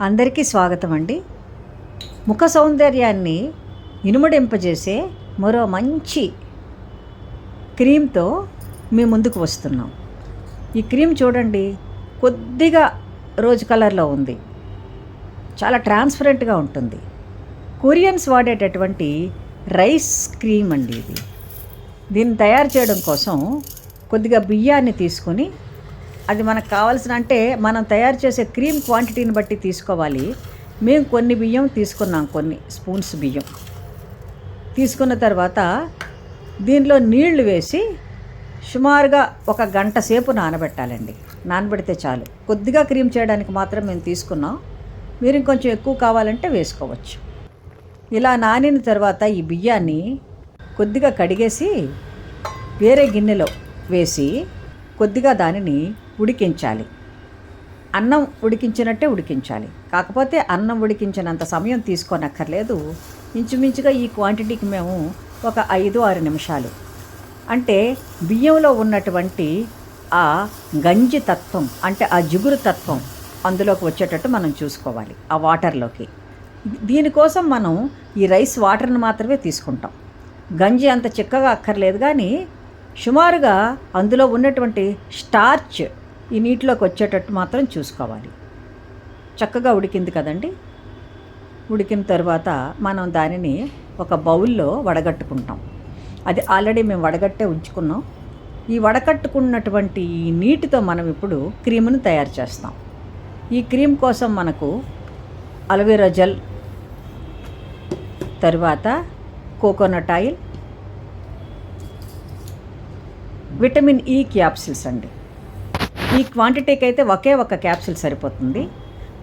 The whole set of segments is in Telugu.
అందరికీ స్వాగతం అండి ముఖ సౌందర్యాన్ని ఇనుమడింపజేసే మరో మంచి క్రీమ్తో మీ ముందుకు వస్తున్నాం. ఈ క్రీమ్ చూడండి కొద్దిగా రోజ్ కలర్లో ఉంది. చాలా ట్రాన్స్పరెంట్గా ఉంటుంది. కొరియన్స్ వాడేటటువంటి రైస్ క్రీమ్ అండి ఇది. దీన్ని తయారు చేయడం కోసం కొద్దిగా బియ్యాన్ని తీసుకొని మనకు కావాల్సిన అంటే మనం తయారు చేసే క్రీమ్ క్వాంటిటీని బట్టి తీసుకోవాలి. మేము కొన్ని బియ్యం తీసుకున్నాం కొన్ని స్పూన్స్ బియ్యం. తీసుకున్న తర్వాత దీనిలో నీళ్ళు వేసి సుమారుగా ఒక గంట సేపు నానబెట్టాలండి. నానబెడితే చాలు. కొద్దిగా క్రీమ్ చేయడానికి మాత్రం మేము తీసుకున్నాం. మీరు ఇంకొంచెం ఎక్కువ కావాలంటే వేసుకోవచ్చు. ఇలా నానిన తర్వాత ఈ బియ్యాన్ని కొద్దిగా కడిగేసి వేరే గిన్నెలో వేసి కొద్దిగా దానిని ఉడికించాలి. అన్నం ఉడికించినట్టే ఉడికించాలి. కాకపోతే అన్నం ఉడికించినంత సమయం తీసుకోనక్కర్లేదు. ఇంచుమించుగా ఈ క్వాంటిటీకి మేము ఒక ఐదు ఆరు నిమిషాలు. అంటే బియ్యంలో ఉన్నటువంటి ఆ గంజి తత్వం అంటే ఆ జిగురు తత్వం అందులోకి వచ్చేటట్టు మనం చూసుకోవాలి ఆ వాటర్లోకి. దీనికోసం మనం ఈ రైస్ వాటర్ని మాత్రమే తీసుకుంటాం. గంజి అంత చిక్కగా అక్కర్లేదు కానీ సుమారుగా అందులో ఉన్నటువంటి స్టార్చ్ ఈ నీటిలోకి వచ్చేటట్టు మాత్రం చూసుకోవాలి. చక్కగా ఉడికింది కదండి? ఉడికిన తర్వాత మనం దానిని ఒక బౌల్లో వడగట్టుకుంటాం. అది ఆల్రెడీ మేము వడగట్టే ఉంచుకున్నాం. ఈ వడకట్టుకున్నటువంటి ఈ నీటితో మనం ఇప్పుడు క్రీమును తయారు చేస్తాం. ఈ క్రీమ్ కోసం మనకు అలోవెరా జెల్ తర్వాత coconut oil vitamin E capsules అండి. ఈ క్వాంటిటీకి అయితే ఒకే ఒక క్యాప్సిల్ సరిపోతుంది.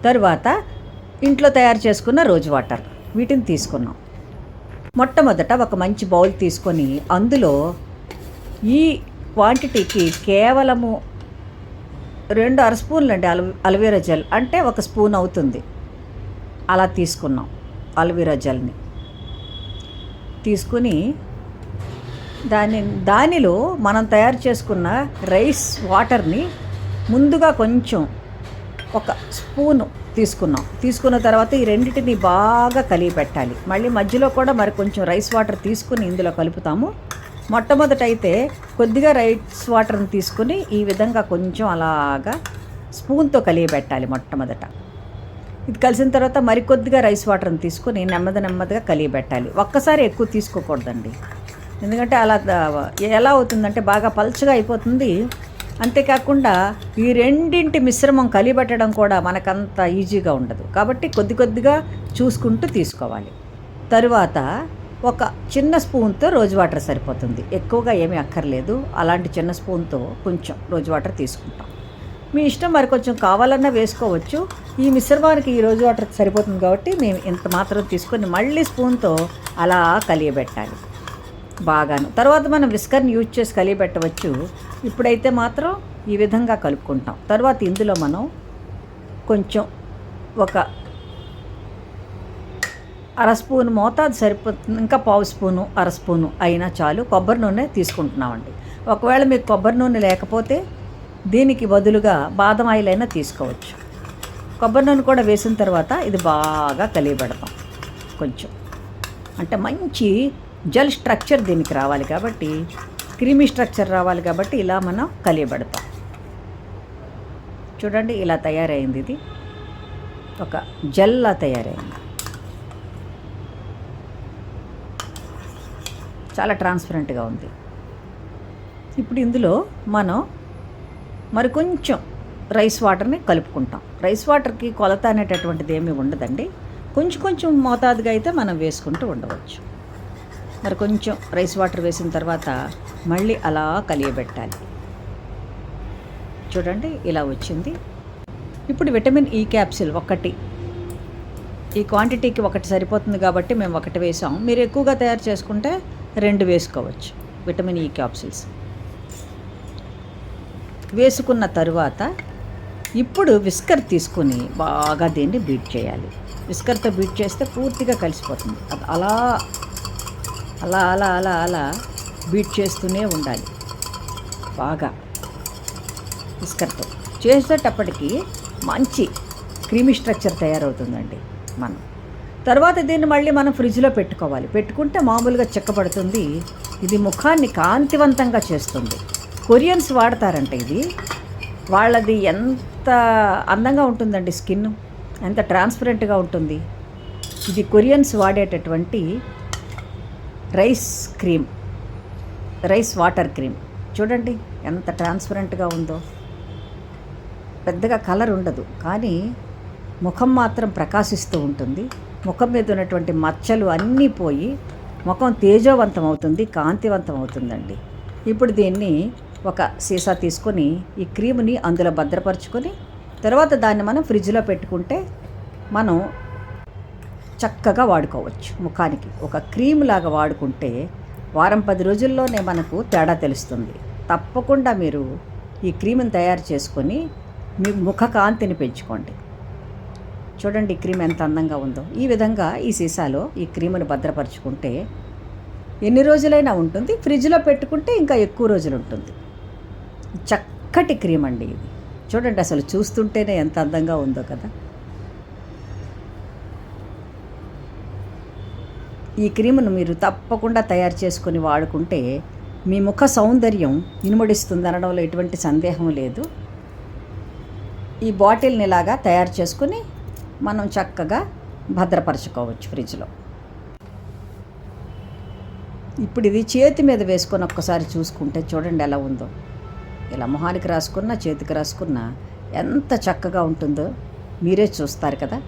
తరువాత ఇంట్లో తయారు చేసుకున్న రోజ్ వాటర్ వీటిని తీసుకున్నాం. మొట్టమొదట ఒక మంచి బౌల్ తీసుకొని అందులో ఈ క్వాంటిటీకి కేవలము రెండు అర స్పూన్లు అండి అల అల్వీరా జెల్ అంటే ఒక స్పూన్ అవుతుంది. అలా తీసుకున్నాం అల్వీరా జెల్ని. తీసుకుని దాని దానిలో మనం తయారు చేసుకున్న రైస్ వాటర్ని ముందుగా కొంచెం ఒక స్పూను తీసుకున్నాం. తీసుకున్న తర్వాత ఈ రెండింటిని బాగా కలిగి పెట్టాలి. మళ్ళీ మధ్యలో కూడా మరి కొంచెం రైస్ వాటర్ తీసుకుని ఇందులో కలుపుతాము. మొట్టమొదట అయితే కొద్దిగా రైస్ వాటర్ని తీసుకుని ఈ విధంగా కొంచెం అలాగా స్పూన్తో కలిగి పెట్టాలి మొట్టమొదట. ఇది కలిసిన తర్వాత మరికొద్దిగా రైస్ వాటర్ని తీసుకొని నెమ్మది నెమ్మదిగా కలిగి పెట్టాలి. ఒక్కసారి ఎక్కువ తీసుకోకూడదండి. ఎందుకంటే అలా ఎలా అవుతుందంటే బాగా పల్చగా అయిపోతుంది. అంతేకాకుండా ఈ రెండింటి మిశ్రమం కలిపెట్టడం కూడా మనకంత ఈజీగా ఉండదు. కాబట్టి కొద్ది కొద్దిగా చూసుకుంటూ తీసుకోవాలి. తరువాత ఒక చిన్న స్పూన్తో రోజు వాటర్ సరిపోతుంది. ఎక్కువగా ఏమీ అక్కర్లేదు. అలాంటి చిన్న స్పూన్తో కొంచెం రోజు వాటర్ తీసుకుంటాం. మీ ఇష్టం మరి కొంచెం కావాలన్నా వేసుకోవచ్చు. ఈ మిశ్రమానికి ఈ రోజు వాటర్ సరిపోతుంది కాబట్టి మేము ఇంత మాత్రం తీసుకొని మళ్ళీ స్పూన్తో అలా కలియబెట్టాలి. బాగాను. తర్వాత మనం విస్కర్ని యూజ్ చేసి కలియబెట్టవచ్చు ఇప్పుడైతే మాత్రం ఈ విధంగా కలుపుకుంటాం. తర్వాత ఇందులో మనం కొంచెం ఒక అర స్పూన్ మోతాదు సరిపోతుంది. ఇంకా పావు స్పూను అర స్పూను అయినా చాలు. కొబ్బరి నూనె తీసుకుంటున్నామండి. ఒకవేళ మీకు కొబ్బరి నూనె లేకపోతే దీనికి బదులుగా బాదం ఆయిల్ అయినా తీసుకోవచ్చు. కొబ్బరి నూనె కూడా వేసిన తర్వాత ఇది బాగా కలియబెడతాం. కొంచెం. అంటే మంచి జెల్ స్ట్రక్చర్ దీనికి రావాలి కాబట్టి క్రీమీ స్ట్రక్చర్ రావాలి కాబట్టి ఇలా మనం కలియబెడతాం. చూడండి ఇలా తయారైంది ఇది. ఒక జెల్లా తయారైంది. చాలా ట్రాన్స్పరెంట్గా ఉంది. ఇప్పుడు ఇందులో మనం మరి కొంచెం రైస్ వాటర్ని కలుపుకుంటాం. రైస్ వాటర్కి కొలత అనేటటువంటిది ఏమీ ఉండదండి. కొంచెం కొంచెం మోతాదుగా అయితే మనం వేసుకుంటూ ఉండవచ్చు. మరి కొంచెం రైస్ వాటర్ వేసిన తర్వాత మళ్ళీ అలా కలియబెట్టాలి. చూడండి ఇలా వచ్చింది. ఇప్పుడు విటమిన్ ఈ క్యాప్సిల్ ఒకటి. ఈ క్వాంటిటీకి ఒకటి సరిపోతుంది కాబట్టి మేము ఒకటి వేసాం. మీరు ఎక్కువగా తయారు చేసుకుంటే రెండు వేసుకోవచ్చు విటమిన్ ఈ క్యాప్సిల్స్. వేసుకున్న తరువాత ఇప్పుడు విస్కర్ తీసుకుని బాగా దీన్ని బీట్ చేయాలి. విస్కర్తో బీట్ చేస్తే పూర్తిగా కలిసిపోతుంది. అది అలా అలా అలా అలా అలా బీట్ చేస్తూనే ఉండాలి. బాగా. విస్కర్తో. చేసేటప్పటికీ మంచి క్రీమీ స్ట్రక్చర్ తయారవుతుందండి మనం. తర్వాత దీన్ని మళ్ళీ మనం ఫ్రిడ్జ్లో పెట్టుకోవాలి. పెట్టుకుంటే మామూలుగా చెక్కబడుతుంది. ఇది ముఖాన్ని కాంతివంతంగా చేస్తుంది. కొరియన్స్ వాడతారంట ఇది. వాళ్ళది ఎంత అందంగా ఉంటుందండి స్కిన్. ఎంత ట్రాన్స్పరెంట్గా ఉంటుంది. ఇది Koreans వాడేటటువంటి rice cream rice water cream. చూడండి ఎంత ట్రాన్స్పరెంట్గా ఉందో. పెద్దగా కలర్ ఉండదు కానీ ముఖం మాత్రం ప్రకాశిస్తూ ఉంటుంది. ముఖం మీద ఉన్నటువంటి మచ్చలు అన్నీ పోయి ముఖం తేజోవంతం అవుతుంది కాంతివంతం అవుతుందండి ఇప్పుడు దీన్ని ఒక సీసా తీసుకొని ఈ క్రీముని అందులో భద్రపరుచుకొని తర్వాత దాన్ని మనం ఫ్రిడ్జ్లో పెట్టుకుంటే మనం చక్కగా వాడుకోవచ్చు. ముఖానికి ఒక క్రీమ్ లాగా వాడుకుంటే వారం పది రోజుల్లోనే మనకు తేడా తెలుస్తుంది. తప్పకుండా మీరు ఈ క్రీమ్ని తయారు చేసుకొని మీ ముఖ కాంతిని పెంచుకోండి. చూడండి ఈ క్రీమ్ ఎంత అందంగా ఉందో. ఈ విధంగా ఈ సీసాలో ఈ క్రీమును భద్రపరచుకుంటే ఎన్ని రోజులైనా ఉంటుంది. ఫ్రిడ్జ్లో పెట్టుకుంటే ఇంకా ఎక్కువ రోజులు ఉంటుంది. చక్కటి క్రీమ్ అండి ఇది. చూడండి అసలు చూస్తుంటేనే ఎంత అందంగా ఉందో కదా. ఈ క్రీమును మీరు తప్పకుండా తయారు చేసుకొని వాడుకుంటే మీ ముఖ సౌందర్యం ఇనుమడిస్తుంది అనడంలో ఎటువంటి సందేహం లేదు. ఈ బాటిల్ని ఇలాగా తయారు చేసుకుని మనం చక్కగా భద్రపరచుకోవచ్చు ఫ్రిడ్జ్లో. ఇప్పుడు ఇది చేతి మీద వేసుకొని ఒక్కసారి చూసుకుంటే చూడండి ఎలా ఉందో. ఇలా మొహానికి రాసుకున్నా చేతికి రాసుకున్నా ఎంత చక్కగా ఉంటుందో మీరే చూస్తారు కదా.